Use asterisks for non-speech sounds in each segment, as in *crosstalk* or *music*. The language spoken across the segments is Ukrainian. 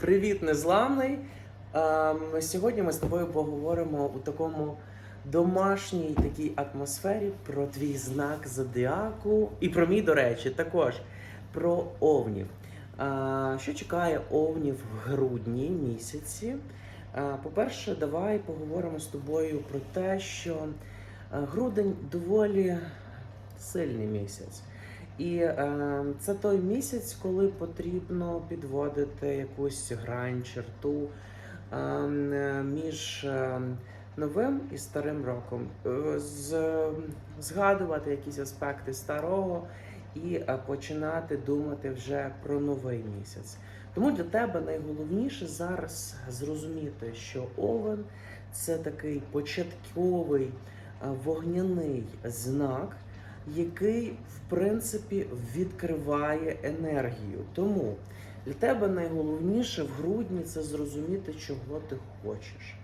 Привіт, незламний. Ем, Сьогодні ми з тобою поговоримо у такому домашній такій атмосфері про твій знак зодіаку і про мій, до речі, також про овнів. Е, Що чекає овнів в грудні місяці? Е, По-перше, давай поговоримо з тобою про те, що е, грудень доволі сильний місяць. І е, це той місяць, коли потрібно підводити якусь грань, черту е, між е, новим і старим роком, Е, з, згадувати якісь аспекти старого і е, починати думати вже про новий місяць. Тому для тебе найголовніше зараз зрозуміти, що овен це такий початковий е, вогняний знак який в принципі відкриває енергію. Тому для тебе найголовніше в грудні це зрозуміти, чого ти хочеш.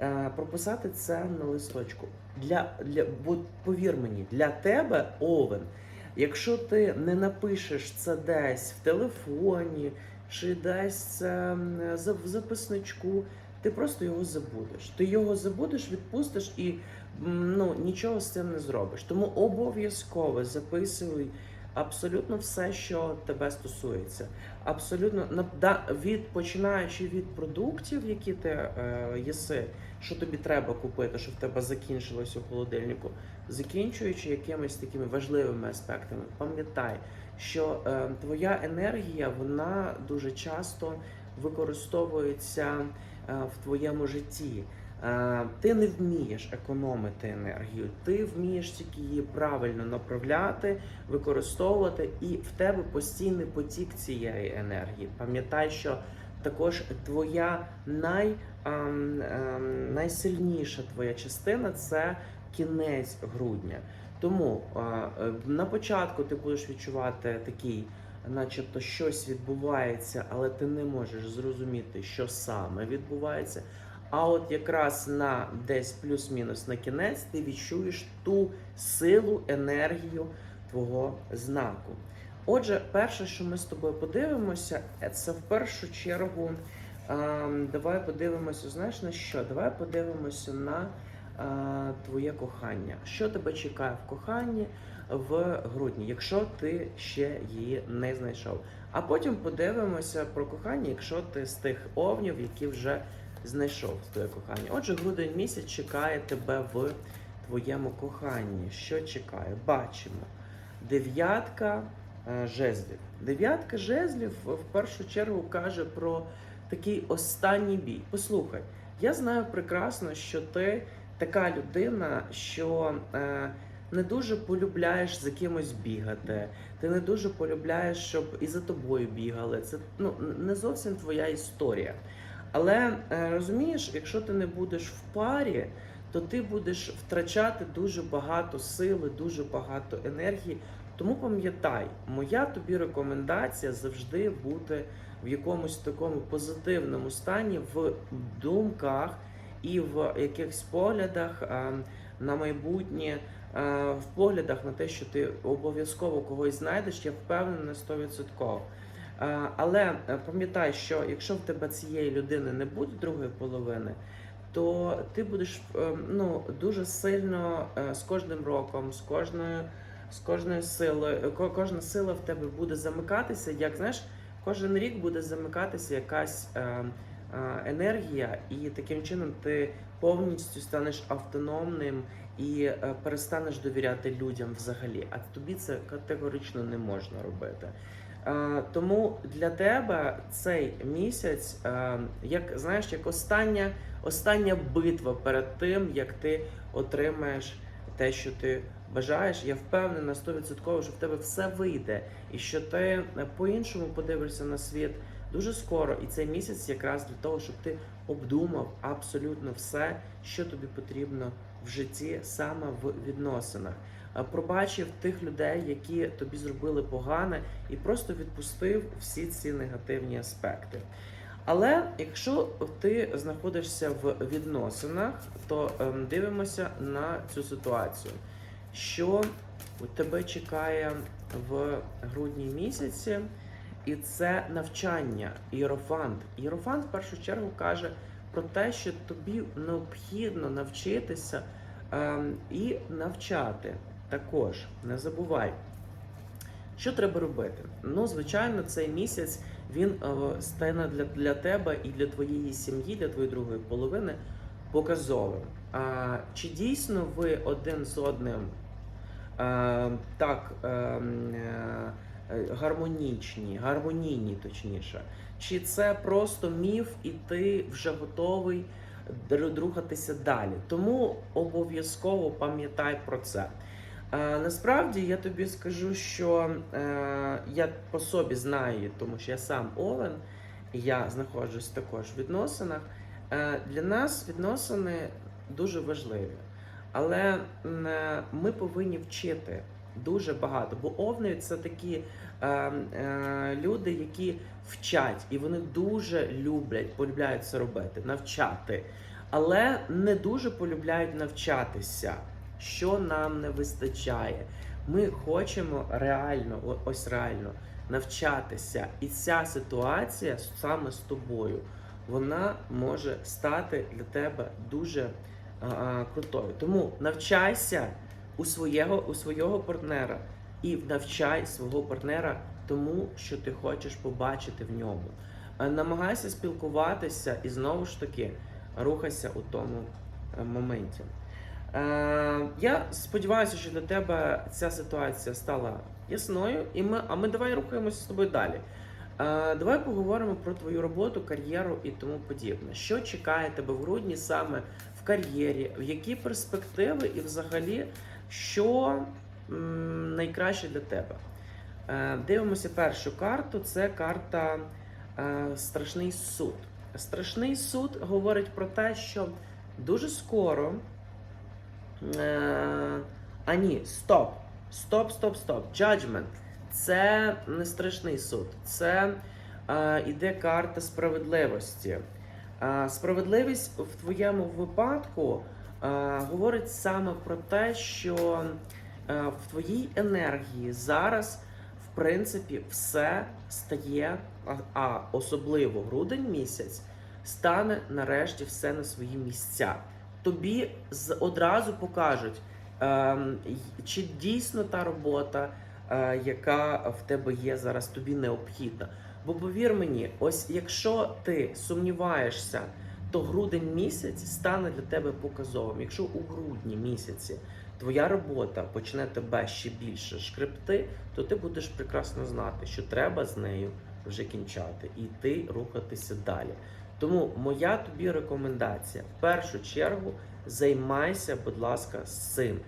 Е, прописати це на листочку. Для, для, бо повір мені, для тебе овен. Якщо ти не напишеш це десь в телефоні чи десь це в записничку, ти просто його забудеш. Ти його забудеш, відпустиш і ну, нічого з цим не зробиш. Тому обов'язково записуй абсолютно все, що тебе стосується. Абсолютно від починаючи від продуктів, які ти е, їси, що тобі треба купити, щоб в тебе закінчилось у холодильнику, закінчуючи якимись такими важливими аспектами. Пам'ятай, що е, твоя енергія вона дуже часто використовується е, в твоєму житті. Е, Ти не вмієш економити енергію, ти вмієш тільки її правильно направляти, використовувати, і в тебе постійний потік цієї енергії. Пам'ятай, що також твоя най, ем, ем, найсильніша твоя частина це кінець грудня. Тому е, е, на початку ти будеш відчувати такий, начебто щось відбувається, але ти не можеш зрозуміти, що саме відбувається. А от якраз на десь плюс-мінус на кінець ти відчуєш ту силу, енергію твого знаку. Отже, перше, що ми з тобою подивимося, це в першу чергу. ем, давай подивимося, знаєш на що? Давай подивимося на е, твоє кохання. Що тебе чекає в коханні в грудні, якщо ти ще її не знайшов. А потім подивимося про кохання, якщо ти з тих овнів, які вже знайшов твоє кохання. Отже, грудень місяць чекає тебе в твоєму коханні. Що чекає? Бачимо. Дев'ятка е, жезлів. Дев'ятка жезлів в першу чергу каже про такий останній бій. Послухай, я знаю прекрасно, що ти така людина, що е, не дуже полюбляєш за кимось бігати. Ти не дуже полюбляєш, щоб і за тобою бігали. Це ну не зовсім твоя історія. Але е, розумієш, якщо ти не будеш в парі, то ти будеш втрачати дуже багато сили, дуже багато енергії. Тому пам'ятай, моя тобі рекомендація завжди бути в якомусь такому позитивному стані в думках і в якихось поглядах е, на майбутнє, в поглядах на те, що ти обов'язково когось знайдеш, я впевнена на 100%. Е, Але е, пам'ятай, що якщо в тебе цієї людини не буде другої половини, то ти будеш е, ну, дуже сильно е, з кожним роком, з кожною, з кожною силою, кожна сила в тебе буде замикатися. Як знаєш, кожен рік буде замикатися якась е, е, енергія, і таким чином ти повністю станеш автономним і е, перестанеш довіряти людям взагалі. А тобі це категорично не можна робити. Е, Тому для тебе цей місяць, е, як знаєш, як остання, остання битва перед тим, як ти отримаєш те, що ти бажаєш. Я впевнена 100%, що в тебе все вийде, і що ти е, по-іншому подивишся на світ дуже скоро. І цей місяць якраз для того, щоб ти обдумав абсолютно все, що тобі потрібно в житті, саме в відносинах. Е, Пробачив тих людей, які тобі зробили погане, і просто відпустив всі ці негативні аспекти. Але якщо ти знаходишся в відносинах, то ем, дивимося на цю ситуацію, що тебе чекає в грудні місяці, і це навчання. Іерофант. Іерофант в першу чергу каже про те, що тобі необхідно навчитися ем, і навчати. Також не забувай. Що треба робити? Ну, звичайно, цей місяць він е, стане для, для тебе і для твоєї сім'ї, для твоєї другої половини показовим. А, чи дійсно ви один з одним е, так е, е, е, гармонічні, гармонійні, точніше? Чи це просто міф, і ти вже готовий рухатися далі? Тому обов'язково пам'ятай про це. Е, насправді я тобі скажу, що е, я по собі знаю, тому що я сам Овен, і я знаходжусь також в відносинах. Е, для нас відносини дуже важливі, але е, ми повинні вчити дуже багато, бо овни це такі е, е, люди, які вчать, і вони дуже люблять, полюбляють це робити, навчати, але не дуже полюбляють навчатися що нам не вистачає. Ми хочемо реально, ось реально навчатися. І ця ситуація саме з тобою, вона може стати для тебе дуже а, крутою. Тому навчайся у свого, у свого партнера і навчай свого партнера тому, що ти хочеш побачити в ньому. Е, Намагайся спілкуватися і знову ж таки рухайся у тому е, моменті. Е, я сподіваюся, що для тебе ця ситуація стала ясною, і ми, а ми давай рухаємося з тобою далі. Давай поговоримо про твою роботу, кар'єру і тому подібне. Що чекає тебе в грудні саме в кар'єрі, в які перспективи і взагалі, що найкраще для тебе? Е, дивимося першу карту. Це карта е, Страшний суд. Страшний суд говорить про те, що дуже скоро. Е, а ні, стоп. Стоп, стоп, стоп. Judgment. Це не страшний суд. Це е, іде карта справедливості. Справедливість в твоєму випадку говорить саме про те, що е, в твоїй енергії зараз, в принципі, все стає, а, особливо грудень місяць, стане нарешті все на свої місця тобі одразу покажуть, ем, чи дійсно та робота, е, яка в тебе є зараз, тобі необхідна. Бо повір мені, ось якщо ти сумніваєшся, то грудень місяць стане для тебе показовим. Якщо у грудні місяці твоя робота почне тебе ще більше шкребти, то ти будеш прекрасно знати, що треба з нею вже кінчати і йти рухатися далі. Тому моя тобі рекомендація: в першу чергу займайся, будь ласка, з цим.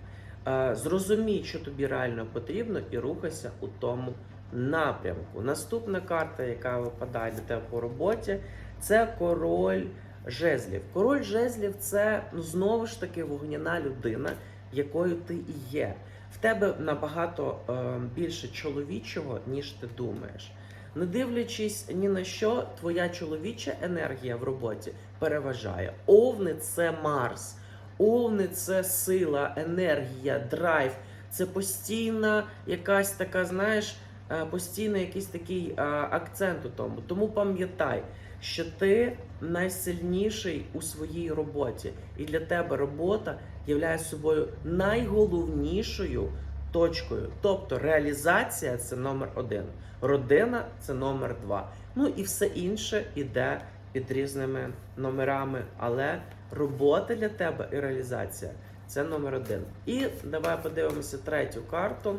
Е, Зрозумій, що тобі реально потрібно, і рухайся у тому напрямку. Наступна карта, яка випадає для тебе по роботі, це король жезлів. Король жезлів це ну, знову ж таки вогняна людина, якою ти і є. В тебе набагато е, більше чоловічого, ніж ти думаєш. Не дивлячись ні на що, твоя чоловіча енергія в роботі переважає. Овни це Марс, овни це сила, енергія, драйв. Це постійна якась така, знаєш, е, постійно якийсь такий е, акцент у тому. Тому пам'ятай, що ти найсильніший у своїй роботі, і для тебе робота є собою найголовнішою точкою. Тобто реалізація це номер один, родина це номер два. Ну і все інше іде під різними номерами, але робота для тебе і реалізація це номер один. І давай подивимося третю карту.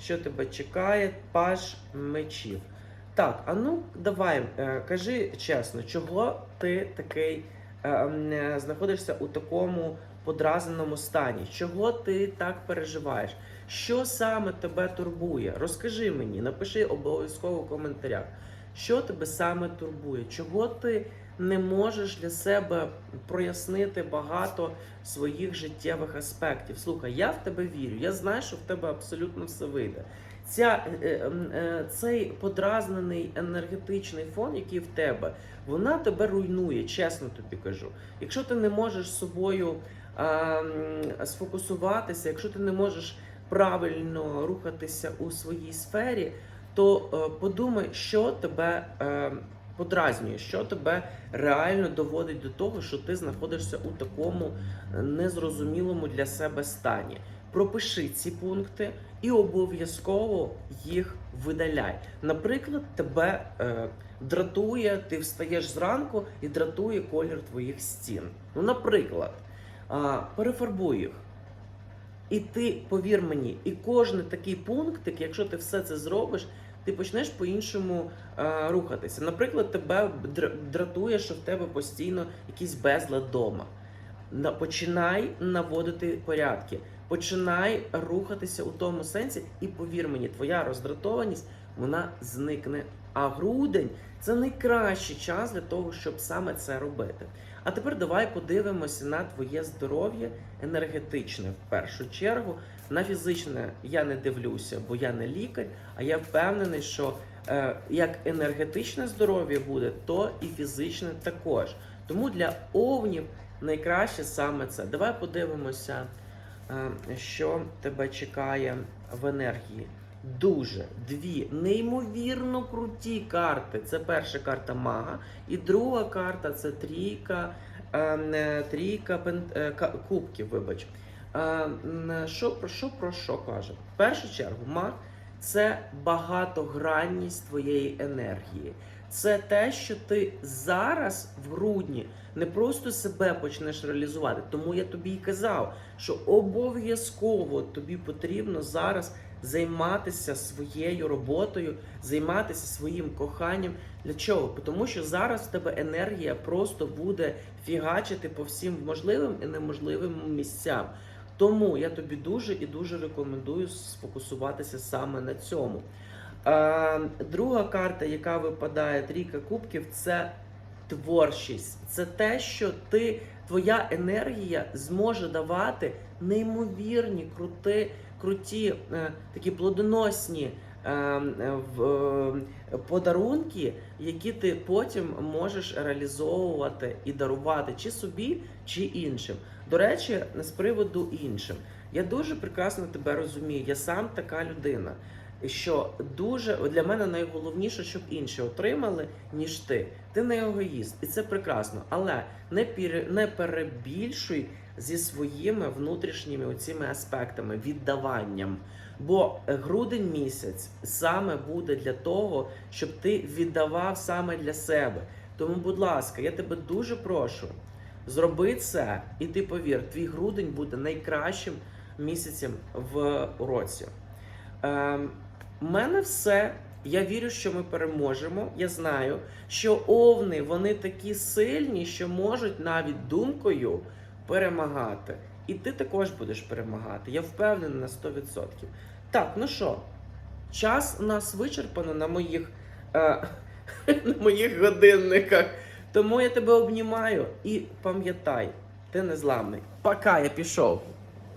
Що тебе чекає? Паж мечів. Так, а ну давай, е, кажи чесно, чого ти такий е, м, е, знаходишся у такому подразненому стані? Чого ти так переживаєш? Що саме тебе турбує? Розкажи мені, напиши обов'язково в коментарях, що тебе саме турбує, чого ти не можеш для себе прояснити багато своїх життєвих аспектів. Слухай, я в тебе вірю, я знаю, що в тебе абсолютно все вийде. Ця, е, е, е, цей подразнений енергетичний фон, який в тебе, вона тебе руйнує, чесно тобі кажу. Якщо ти не можеш з собою м, сфокусуватися, якщо ти не можеш правильно рухатися у своїй сфері, то е, подумай, що тебе е, подразнює, що тебе реально доводить до того, що ти знаходишся у такому е, незрозумілому для себе стані. Пропиши ці пункти і обов'язково їх видаляй. Наприклад, тебе е, дратує, ти встаєш зранку і дратує колір твоїх стін. Ну, наприклад, а, перефарбуй їх. І ти, повір мені, і кожен такий пунктик, якщо ти все це зробиш, ти почнеш по-іншому е, рухатися. Наприклад, тебе др- дратує, що в тебе постійно якийсь безлад вдома. Починай наводити порядки, починай рухатися у тому сенсі, і повір мені, твоя роздратованість вона зникне. А грудень це найкращий час для того, щоб саме це робити. А тепер давай подивимося на твоє здоров'я енергетичне в першу чергу. На фізичне я не дивлюся, бо я не лікар, а я впевнений, що е, як енергетичне здоров'я буде, то і фізичне також. Тому для овнів найкраще саме це. Давай подивимося, е, що тебе чекає в енергії. Дуже дві неймовірно круті карти. Це перша карта мага, і друга карта це трійка, е, трійка пен, е, кубків. Вибач. Е, що про що про що каже? В першу чергу, маг це багатогранність твоєї енергії. Це те, що ти зараз в грудні не просто себе почнеш реалізувати. Тому я тобі й казав, що обов'язково тобі потрібно зараз займатися своєю роботою, займатися своїм коханням. Для чого? Тому що зараз в тебе енергія просто буде фігачити по всім можливим і неможливим місцям. Тому я тобі дуже і дуже рекомендую сфокусуватися саме на цьому. Друга карта, яка випадає, трійка кубків, це творчість. Це те, що ти, твоя енергія зможе давати неймовірні, крути, круті, е, такі плодоносні е, е, е, подарунки, які ти потім можеш реалізовувати і дарувати чи собі, чи іншим. До речі, з приводу іншим. Я дуже прекрасно тебе розумію. Я сам така людина. Що дуже для мене найголовніше, щоб інші отримали, ніж ти. Ти не егоїст, і це прекрасно. Але не пір, не перебільшуй зі своїми внутрішніми оціми аспектами, віддаванням. Бо грудень місяць саме буде для того, щоб ти віддавав саме для себе. Тому, будь ласка, я тебе дуже прошу. Зроби це, і ти повір, твій грудень буде найкращим місяцем в році. Ем, у мене все. Я вірю, що ми переможемо. Я знаю, що овни вони такі сильні, що можуть навіть думкою перемагати. І ти також будеш перемагати. Я впевнений на 100%. Так, ну що, час у нас вичерпано на моїх, е, *laughs* на моїх годинниках. Тому я тебе обнімаю і пам'ятай, ти незламний. Пока, я пішов.